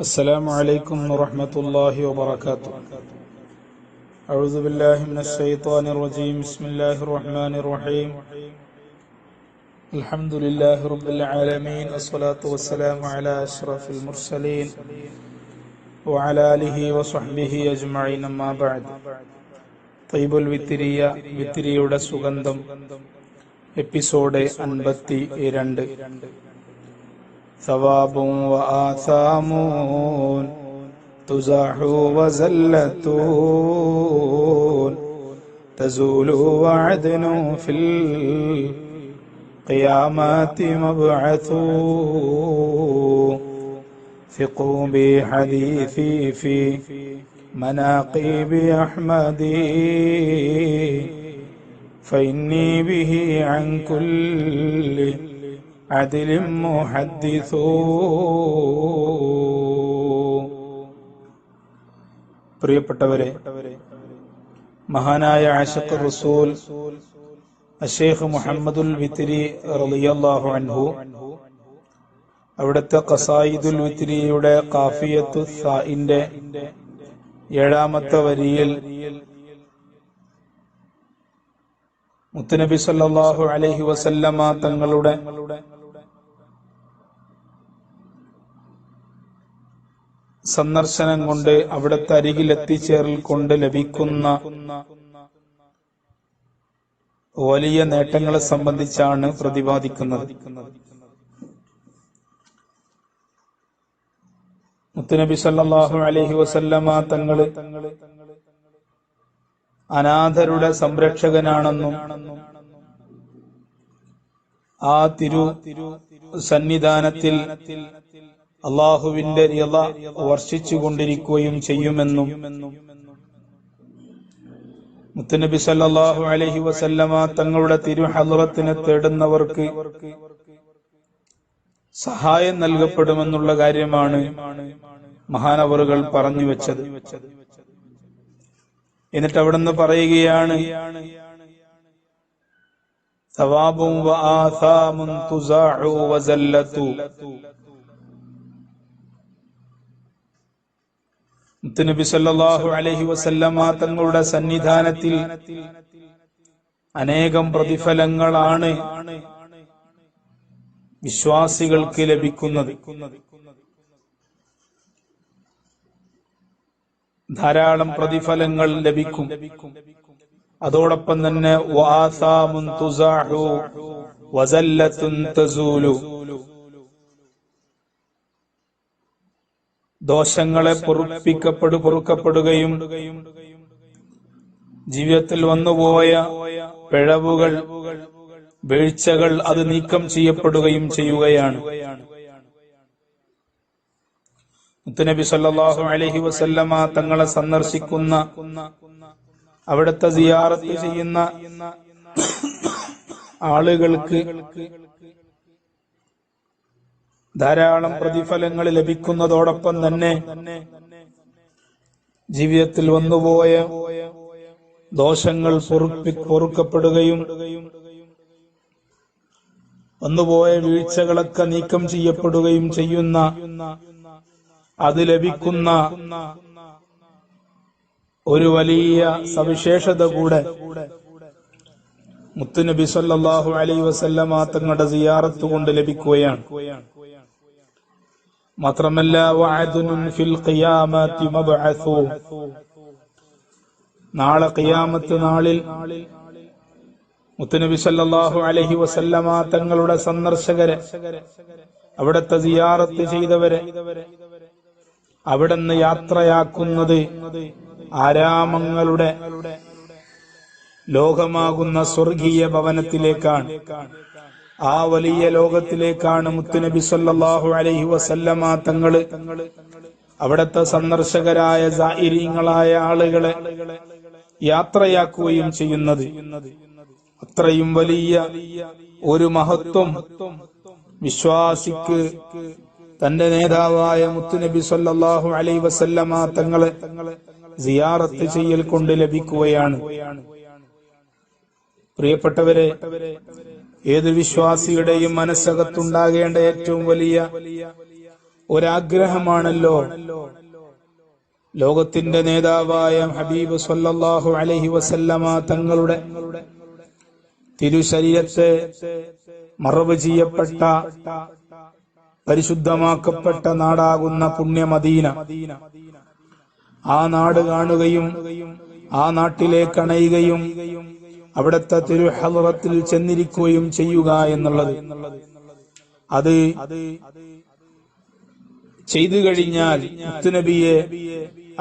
السلام عليكم ورحمة الله وبركاته أعوذ بالله من الشيطان الرجيم بسم الله الرحمن الرحيم الحمد لله رب العالمين الصلاة والسلام على أشرف المرسلين وعلى آله وصحبه أجمعين أما بعد طيب الوترية വിത്തിരിയുടെ സുഗന്ധം എപ്പിസോഡ് അൻപത്തി രണ്ട് ثواب وآثام تزاح وزلة تزول وعدن في القيامات مبعث ثقوا بحديثي في مناقب أحمد. فإني به عن كل അതിലും മുഹദ്ദിസൂ. പ്രിയപ്പെട്ടവരെ മഹാനായ ആഷഖ് റസൂൽ അഷേഖ് മുഹമ്മദുൽ വിത്തിരി റളിയല്ലാഹു അൻഹു അവിടുത്തെ ഖസായിദുൽ വിത്തിരിയുടെ കാഫിയത്തു സാഇന്റെ ഏഴാമത്തെ വരിയിൽ മുത്തനബി സല്ലല്ലാഹു അലൈഹി വസല്ലമ തങ്ങളുടെ സന്ദർശനം കൊണ്ട് അവിടുത്തെ അരികിൽ എത്തിച്ചേരൽ കൊണ്ട് ലഭിക്കുന്ന വലിയ നേട്ടങ്ങളെ സംബന്ധിച്ചാണ് പ്രതിപാദിക്കുന്നത്. മുത്തുനബി സല്ലാഹു അലഹി വസല്ലമ തങ്ങൾ അനാഥരുടെ സംരക്ഷകനാണെന്നും ആ തിരു സന്നിധാനത്തിൽ അള്ളാഹുവിന്റെ റിയത വർഷിച്ചുകൊണ്ടിരിക്കുകയും ചെയ്യുമെന്നും മുത്തുനബി സല്ലാഹു അലഹി വസല്ലമ തങ്ങളുടെ തിരുഹലുറത്തിനെ തേടുന്നവർക്ക് സഹായം നൽകപ്പെടുമെന്നുള്ള കാര്യമാണ് മഹാനവറുകൾ പറഞ്ഞു വെച്ചത്. എന്നിട്ട് അവിടുന്ന് പറയുകയാണ് സവാബും വആസാമുൻ സല്ലാഹു അലൈഹി വസല്ലമ തങ്ങളുടെ സന്നിധാനത്തിൽ അനേകം പ്രതിഫലങ്ങളാണ് വിശ്വാസികൾക്ക് ലഭിക്കുന്നത്. ധാരാളം പ്രതിഫലങ്ങൾ ലഭിക്കും. അതോടൊപ്പം തന്നെ ദോഷങ്ങളെ പൊറുപ്പിക്കപ്പെടു പൊറുക്കപ്പെടുകയും ജീവിതത്തിൽ വന്നുപോയ പിഴവുകൾ വീഴ്ചകൾ അത് നീക്കം ചെയ്യപ്പെടുകയും ചെയ്യുകയാണ്. മുത്തുനബി സല്ലാഹു അലഹി വസല്ലമ തങ്ങളെ സന്ദർശിക്കുന്ന അവിടുത്തെ സിയാറത്ത് ചെയ്യുന്ന ആളുകൾക്ക് ധാരാളം പ്രതിഫലങ്ങൾ ലഭിക്കുന്നതോടൊപ്പം തന്നെ ജീവിതത്തിൽ വന്നുപോയ ദോഷങ്ങൾ പൊറുക്കപ്പെടുകയും വന്നുപോയ വീഴ്ചകളൊക്കെ നീക്കം ചെയ്യപ്പെടുകയും ചെയ്യുന്ന അത് ലഭിക്കുന്ന ഒരു വലിയ സവിശേഷത കൂടെ മുത്തുനബി സല്ലാഹു അലൈ വസല്ലമ തങ്ങളുടെ സിയാറത്ത് കൊണ്ട് ലഭിക്കുകയാണ്. മാത്രമല്ല ഫിൽ നാളെ ഖിയാമത്ത് നാളിൽ മുത്തുനബി സല്ലാഹു അലഹി വസല്ലമ തങ്ങളുടെ സന്ദർശകരെ അവിടത്തെ സിയാറത്ത് ചെയ്തവരെ അവിടുന്ന് യാത്രയാക്കുന്നത് ആരാമങ്ങളുടെ ലോകമാകുന്ന സ്വർഗീയ ഭവനത്തിലേക്കാണ്. ആ വലിയ ലോകത്തിലേക്കാണ് മുത്തുനബി സല്ലാഹു അലൈഹി വസല്ലമ തങ്ങൾ. അവിടത്തെ സന്ദർശകരായ സായിരീങ്ങളായ ആളുകളെ യാത്രയാക്കുകയും ചെയ്യുന്നത്. അത്രയും വലിയ ഒരു മഹത്വം വിശ്വാസിക്ക് തന്റെ നേതാവായ മുത്തുനബി സല്ലാഹു അലൈ വസല്ലമ തങ്ങളെ സിയാറത്ത് ചെയ്യൽ കൊണ്ട് ലഭിക്കുകയാണ്. പ്രിയപ്പെട്ടവരെ ഏത് വിശ്വാസിയുടെയും മനസ്സകത്തുണ്ടാകേണ്ട ഏറ്റവും വലിയ ഒരാഗ്രഹമാണല്ലോ. ലോകത്തിന്റെ നേതാവായ ഹബീബ് സല്ലാഹു അലഹി വസല്ലമ തങ്ങളുടെ തിരുശരീരത്തെ മറവ് ചെയ്യപ്പെട്ട പരിശുദ്ധമാക്കപ്പെട്ട നാടാകുന്ന പുണ്യമദീന. ആ നാട് കാണുകയും ആ നാട്ടിലേക്ക് അണയുകയും അവിടുത്തെ തിരുഹലറത്തിൽ ചെന്നിരിക്കുകയും ചെയ്യുക എന്നുള്ളത്. അത് ചെയ്തു കഴിഞ്ഞാൽ മുത്തുനബിയെ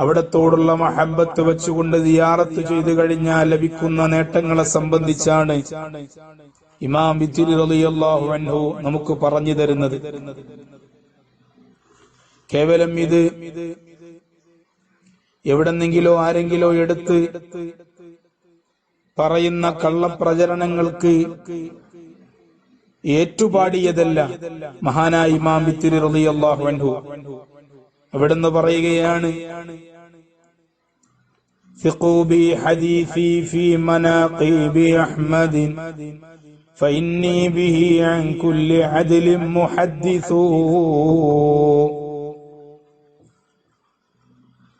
അവിടത്തോടുള്ള മഹബത്ത് വെച്ചുകൊണ്ട് ദിയാറത്ത് ചെയ്തു കഴിഞ്ഞാൽ ലഭിക്കുന്ന നേട്ടങ്ങളെ സംബന്ധിച്ചാണ് ഇമാം ബിത്തിരി റളിയല്ലാഹു അൻഹു നമുക്ക് പറഞ്ഞു തരുന്നത്. കേവലം ഇത് എവിടെന്നെങ്കിലോ ആരെങ്കിലോ എടുത്ത് പറയുന്ന കള്ളപ്രചരണങ്ങൾക്ക് ഏറ്റുപാടിയതല്ല മഹാനായ ഇമാം ബിത്തിരി റളിയല്ലാഹു അൻഹു അവിടുന്ന് പറയുകയാണ് ثقوا بي حديثي في مناقب أحمد فإني به عن كل عدل محدث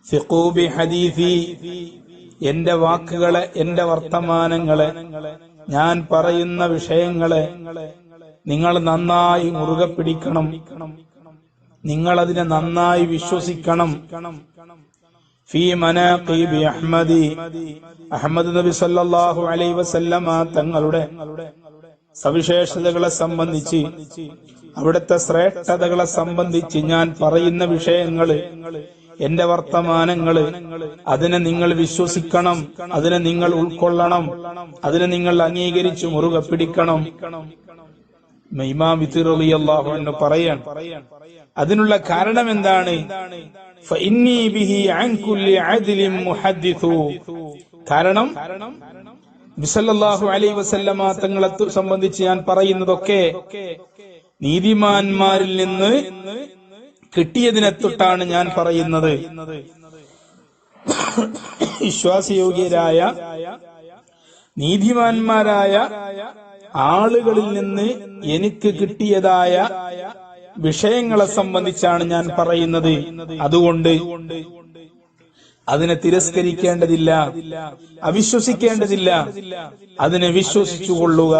ثقوا بحديثي എന്റെ വാക്കുകളെ എന്റെ വർത്തമാനങ്ങളെ ഞാൻ പറയുന്ന വിഷയങ്ങളെ നിങ്ങൾ നന്നായി മുറുകെ പിടിക്കണം. നിങ്ങൾ അതിനെ നന്നായി വിശ്വസിക്കണം. ഫീ മനാഖീബി അഹ്മദി. അഹമ്മദ് നബി സല്ലല്ലാഹു അലൈഹി വസല്ലമ തങ്ങളുടെ സവിശേഷതകളെ സംബന്ധിച്ച് അവിടുത്തെ ശ്രേഷ്ഠതകളെ സംബന്ധിച്ച് ഞാൻ പറയുന്ന വിഷയങ്ങൾ എന്റെ വർത്തമാനങ്ങൾ അതിനെ നിങ്ങൾ വിശ്വസിക്കണം അതിനെ നിങ്ങൾ ഉൾക്കൊള്ളണം അതിനെ നിങ്ങൾ അംഗീകരിച്ചു മുറുകെ പിടിക്കണം ഇമാം അള്ളാഹു എന്ന് പറയാൻ അതിനുള്ള കാരണം എന്താണ്. കാരണം ബിസല്ലാഹു അലൈ വസല്ലമ തങ്ങളെ സംബന്ധിച്ച് ഞാൻ പറയുന്നതൊക്കെ നീതിമാന്മാരിൽ നിന്ന് കിട്ടിയതിനെ തൊട്ടാണ് ഞാൻ പറയുന്നത്. വിശ്വാസയോഗ്യരായ നീതിമാന്മാരായ ആളുകളിൽ നിന്ന് എനിക്ക് കിട്ടിയതായ വിഷയങ്ങളെ സംബന്ധിച്ചാണ് ഞാൻ പറയുന്നത്. അതുകൊണ്ട് അതിനെ തിരസ്കരിക്കേണ്ടതില്ല അവിശ്വസിക്കേണ്ടതില്ല. അതിനെ വിശ്വസിച്ചുകൊള്ളുക.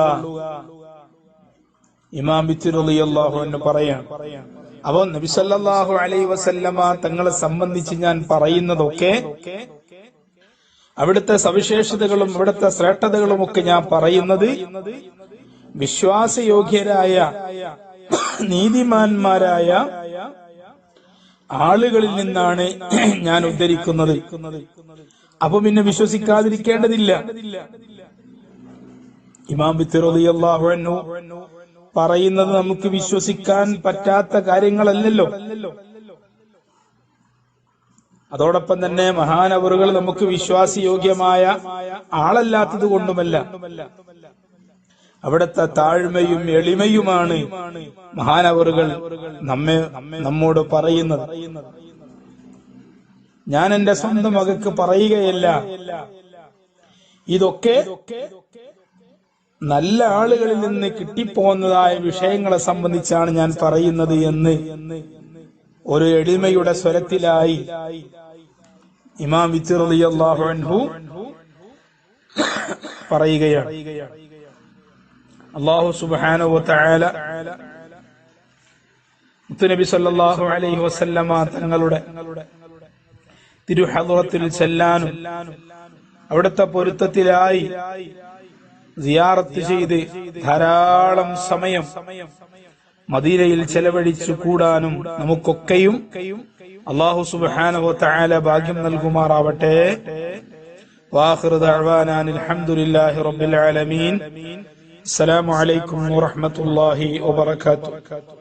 ഇമാം ബിത്തുറിയാഹു എന്ന് പറയാം അപ്പൊ നബിസല്ലാഹു അലൈ വസല്ലമ തങ്ങളെ സംബന്ധിച്ച് ഞാൻ പറയുന്നതൊക്കെ അവിടുത്തെ സവിശേഷതകളും അവിടുത്തെ ശ്രേഷ്ഠതകളും ഒക്കെ ഞാൻ പറയുന്നത് വിശ്വാസയോഗ്യരായ നീതിമാന്മാരായ ആളുകളിൽ നിന്നാണ് ഞാൻ ഉദ്ധരിക്കുന്നത്. അപ്പൊ പിന്നെ വിശ്വസിക്കാതിരിക്കേണ്ടതില്ല. ഇമാം ബിത്തിറിയാഹു അൻഹു പറയുന്നത് നമുക്ക് വിശ്വസിക്കാൻ പറ്റാത്ത കാര്യങ്ങളല്ലല്ലോ. അതോടൊപ്പം തന്നെ മഹാനവറുകൾ നമുക്ക് വിശ്വാസയോഗ്യമായ ആളല്ലാത്തത് കൊണ്ടുമല്ല. അവിടുത്തെ താഴ്മയും എളിമയുമാണ് മഹാനവറുകൾ നമ്മെ നമ്മോട് പറയുന്നത്. ഞാൻ എന്റെ സ്വന്തം മകക്ക് പറയുകയല്ല. ഇതൊക്കെ നല്ല ആളുകളിൽ നിന്ന് കിട്ടിപ്പോകുന്നതായ വിഷയങ്ങളെ സംബന്ധിച്ചാണ് ഞാൻ പറയുന്നത് എന്ന് ഒരു എളിമയുടെ സ്വരത്തിലായി ഇമാം വിത്തിറിയാഹു പറയുകയാണ്. അള്ളാഹു സുബാനോ തആല മുത്തുനബി സല്ലല്ലാഹു അലൈഹി വസല്ലമ തങ്ങളുടെ തിരുഹദ്റത്തിൽ ചെല്ലാനും അവിടുത്തെ പൊരുത്തത്തിലായി സിയാറത്ത് ചെയ്ത് ധാരാളം സമയം മദീനയിൽ ചെലവഴിച്ചു കൂടാനും നമുക്കൊക്കെയും അള്ളാഹു സുബ്ഹാനഹു താല ഭാഗ്യം നൽകുമാറാവട്ടെ. ആലമീൻ. അസ്സലാമു അലൈക്കും വറഹ്മത്തുള്ളാഹി വബറകാതുഹു.